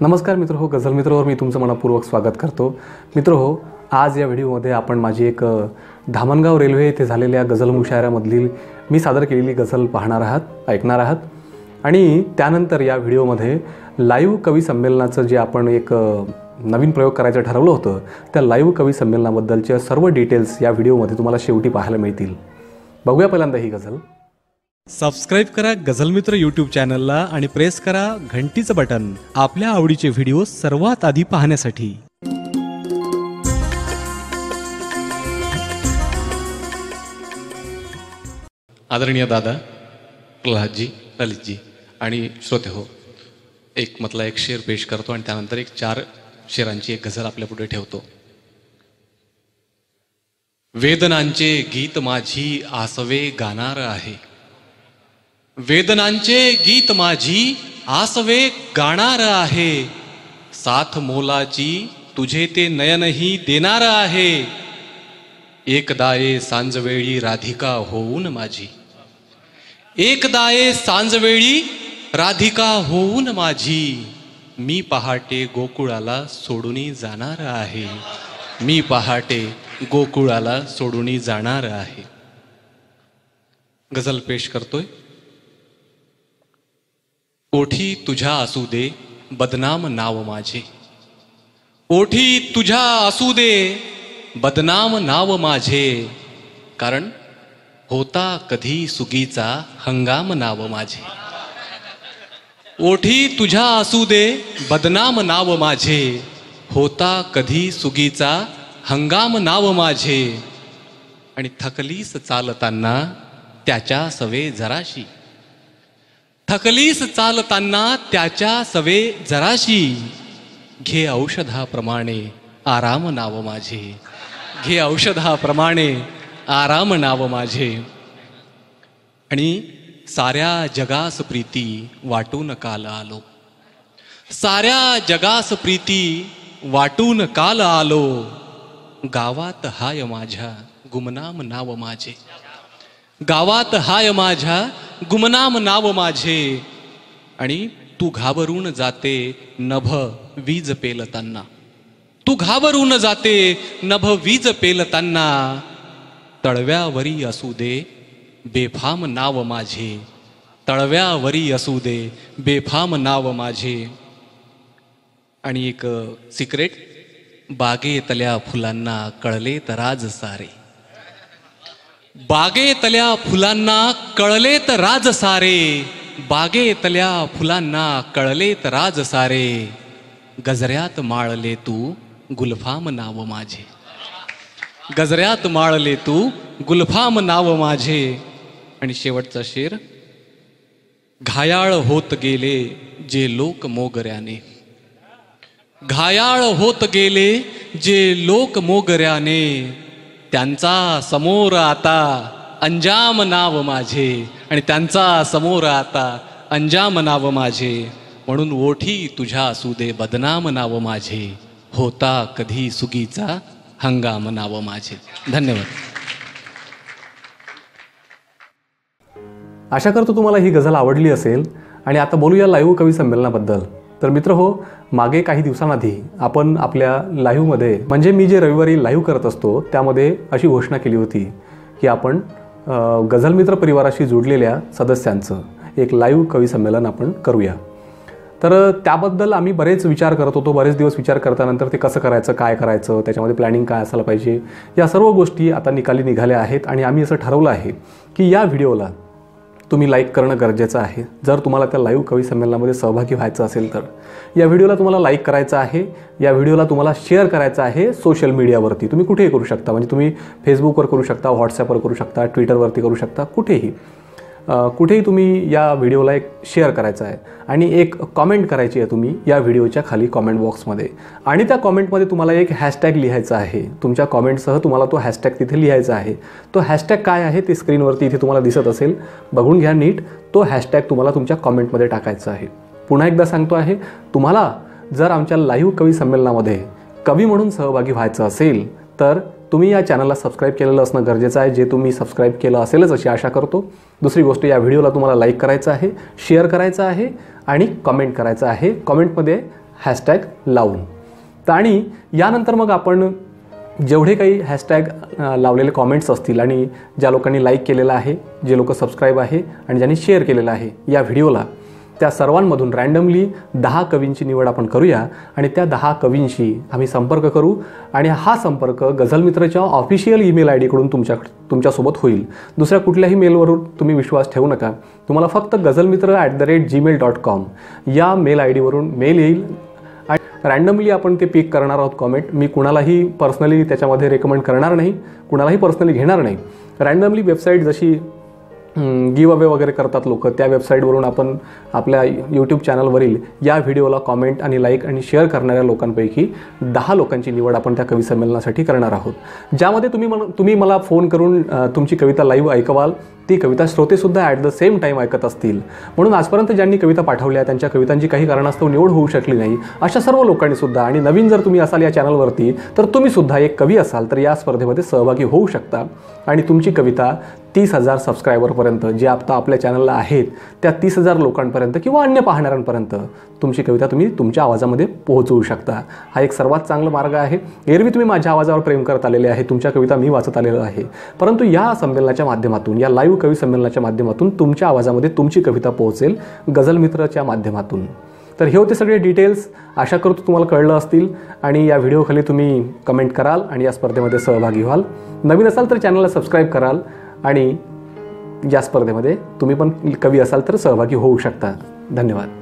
नमस्कार मित्र हो गझल मित्रवर मी तुमचं मनापूर्वक स्वागत करतो. मित्र हो आज या व्हिडिओमध्ये आपण माझी एक धामणगाव रेल्वे येथे झालेल्या गझल मुशायऱ्यामधील मी सादर केलेली गझल पाहणार आहात ऐकणार आहात. आणि त्यानंतर या व्हिडिओमध्ये लाईव्ह कवी संमेलनाचं जे आपण एक नवीन प्रयोग करायचं ठरवलं होतं त्या लाईव्ह कवी संमेलनाबद्दलच्या सर्व डिटेल्स या व्हिडिओमध्ये तुम्हाला शेवटी पाहायला मिळतील. बघूया पहिल्यांदा ही गझल. सबस्क्राईब करा गझलमित्र यूट्यूब चॅनलला आणि प्रेस करा घंटीचं बटन आपल्या आवडीचे व्हिडिओ सर्वात आधी पाहण्यासाठी. आदरणीय दादा प्रल्हादजी ललितजी आणि श्रोते हो एक मतला एक शेर पेश करतो आणि त्यानंतर एक चार शेरांची एक गझल आपल्या पुढे ठेवतो. वेदनांचे गीत माझी आसवे गाणार आहे. वेदनांचे गीत माझी आसवे गाणार आहे. साथ मोलाची तुझे ते नयनही देणार आहे. एकदाये सांजवेळी राधिका होऊन माझी. एकदाये सांजवेळी राधिका होऊन माझी. मी पहाटे गोकुळाला सोडूनी जाणार आहे. मी पहाटे गोकुळाला सोडूनी जाणार आहे. गझल पेश करतोय. ओठी तुझ्या असू दे बदनाम नाव माझे. ओठी तुझ्या असू दे बदनाम नाव माझे. कारण होता कधी सुगीचा हंगाम नाव माझे. ओठी तुझ्या असू दे बदनाम नाव माझे. होता कधी सुगीचा हंगाम नाव माझे. आणि थकलीस चालताना त्याच्या सवे जराशी. थकलीस चालताना त्याच्या सवे जराशी. घे औषधाप्रमाणे आराम नाव माझे. घे औषधाप्रमाणे आराम नाव माझे. आणि साऱ्या जगास प्रीती वाटून काल आलो. साऱ्या जगास प्रीती वाटून काल आलो. गावात हाय माझ्या गुमनाम नाव माझे. गावात हाय माझ्या गुमनाम नाव माझे. आणि तू घाबरून जाते नभ वीज पेलताना. तू घाबरून जाते नभ वीज पेलताना. तळव्यावरी असू दे बेफाम नाव माझे. तळव्यावरी असू दे बेफाम नाव माझे. आणि एक सिक्रेट बागेतल्या फुलांना कळलेत राज सारे. बागेतल्या फुलांना कळलेत राज सारे. बागेतल्या फुलांना कळलेत राज सारे. गजऱ्यात माळले तू गुलफाम नाव माझे. गजऱ्यात माळले तू गुलफाम नाव माझे. आणि शेवटचा शेर घायाळ होत गेले जे लोक मोगऱ्याने. घायाळ होत गेले जे लोक मोगऱ्याने. त्यांचा समोर आता अंजाम नाव माझे आणि त्यांचा समोर आता अंजाम नाव माझे. म्हणून ओठी तुझ्या असू दे बदनाम नाव माझे. होता कधी सुगीचा हंगाम नाव माझे. धन्यवाद. आशा करतो तुम्हाला ही गझल आवडली असेल. आणि आता बोलूया लाईव्ह कवी संमेलनाबद्दल. तर मित्र हो मागे काही दिवसांआधी आपण आपल्या लाईव्हमध्ये म्हणजे मी जे रविवारी लाईव्ह करत असतो त्यामध्ये अशी घोषणा केली होती की आपण गझलमित्र परिवाराशी जोडलेल्या सदस्यांचं एक लाईव्ह कवी संमेलन आपण करूया. तर त्याबद्दल आम्ही बरेच विचार करत होतो बरेच दिवस विचार करतानंतर ते कसं करायचं काय करायचं त्याच्यामध्ये प्लॅनिंग काय असायला पाहिजे या सर्व गोष्टी आता निकाली निघाल्या आहेत आणि आम्ही असं ठरवलं आहे की या व्हिडिओला तुम्ही लाईक करणं गरजेचं आहे. जर तुम्हाला त्या लाईव्ह कवी संमेलनामध्ये सहभागी व्हायचं असेल तर. या व्हिडिओला तुम्हाला लाईक करायचं आहे. या व्हिडिओला तुम्हाला शेअर करायचं आहे सोशल मीडियावरती तुम्ही कुठेही करू शकता. म्हणजे तुम्ही फेसबुकवर करू शकता व्हॉट्सॲपवर करू शकता ट्विटरवरती करू शकता कुठेही. कुठेही तुम्ही या व्हिडिओला एक शेअर करायचा आहे आणि एक कॉमेंट करायची आहे तुम्ही या व्हिडिओच्या खाली कॉमेंट बॉक्समध्ये आणि त्या कॉमेंटमध्ये तुम्हाला एक हॅशटॅग लिहायचा आहे. तुमच्या कॉमेंटसह तुम्हाला तो हॅशटॅग तिथे लिहायचा आहे. तो हॅशटॅग काय आहे ते स्क्रीनवरती इथे तुम्हाला दिसत असेल. बघून घ्या नीट. तो हॅशटॅग तुम्हाला तुमच्या कॉमेंटमध्ये टाकायचा आहे. पुन्हा एकदा सांगतो आहे तुम्हाला जर आमच्या लाईव्ह कवी संमेलनामध्ये कवी म्हणून सहभागी व्हायचं असेल तर तुम्ही या चॅनलला सबस्क्राईब केलेलं असणं गरजेचं आहे. जे तुम्ही सबस्क्राईब केलं असेलच अशी आशा करतो. दुसरी गोष्ट या व्हिडिओला तुम्हाला लाईक करायचं आहे शेअर करायचं आहे आणि कमेंट करायचं आहे. कमेंटमध्ये हॅशटॅग लावून. तर आणि यानंतर मग आपण जेवढे काही हॅशटॅग लावलेले कॉमेंट्स असतील आणि ज्या लोकांनी लाईक केलेलं आहे जे लोक सबस्क्राईब आहे आणि ज्यांनी शेअर केलेलं आहे या व्हिडिओला त्या सर्वांमधून रँडमली दहा कवींची निवड आपण करूया आणि त्या दहा कवींशी आम्ही संपर्क करू आणि हा संपर्क गझलमित्रच्या ऑफिशियल ईमेल आय डीकडून तुमच्या तुमच्यासोबत होईल. दुसऱ्या कुठल्याही मेलवरून तुम्ही विश्वास ठेवू नका. तुम्हाला फक्त Gazalmitra at the rate Gmail dot com या मेल आय डीवरून मेल येईल. आणि रँडमली आपण ते पिक करणार आहोत कॉमेंट मी कुणालाही पर्सनली त्याच्यामध्ये रेकमेंड करणार नाही कुणालाही पर्सनली घेणार नाही. रँडमली वेबसाईट जशी गिव अवे वगैरे करतात लोक. त्या वेबसाईटवरून आपण आपल्या यूट्यूब चॅनलवरील या व्हिडिओला कॉमेंट आणि लाईक आणि शेअर करणाऱ्या लोकांपैकी दहा लोकांची निवड आपण त्या कवी संमेलनासाठी करणार आहोत. ज्यामध्ये तुम्ही मन तुम्ही मला फोन करून तुमची कविता लाईव्ह ऐकवाल ती कविता श्रोतेसुद्धा ॲट द सेम टाईम ऐकत असतील. म्हणून आजपर्यंत ज्यांनी कविता पाठवल्या त्यांच्या कवितांची काही कारणास्तव निवड होऊ शकली नाही. अशा सर्व लोकांनीसुद्धा आणि नवीन जर तुम्ही असाल या चॅनलवरती तर तुम्हीसुद्धा एक कवी असाल तर या स्पर्धेमध्ये सहभागी होऊ शकता. आणि तुमची कविता तीस हजार सबस्क्रायबरपर्यंत जे आता आपल्या चॅनलला आहेत त्या तीस हजार लोकांपर्यंत किंवा अन्य पाहणाऱ्यांपर्यंत तुमची कविता तुम्ही तुमच्या आवाजामध्ये पोहोचवू शकता. हा एक सर्वात चांगला मार्ग आहे. एरवी तुम्ही माझ्या आवाजावर प्रेम करत आलेले आहे तुमच्या कविता मी वाचत आलेलो आहे. परंतु या संमेलनाच्या माध्यमातून या लाईव्ह कवी संमेलनाच्या माध्यमातून तुमच्या आवाजामध्ये तुमची कविता पोहोचेल गझलमित्रच्या माध्यमातून. तर हे होते सगळे डिटेल्स आशा करतो तुम्हाला कळलं असतील आणि या व्हिडिओखाली तुम्ही कमेंट कराल आणि या स्पर्धेमध्ये सहभागी व्हाल. नवीन असाल तर चॅनलला सबस्क्राईब कराल आणि या स्पर्धेमध्ये तुम्ही पण कवी असाल तर सहभागी होऊ शकता. धन्यवाद.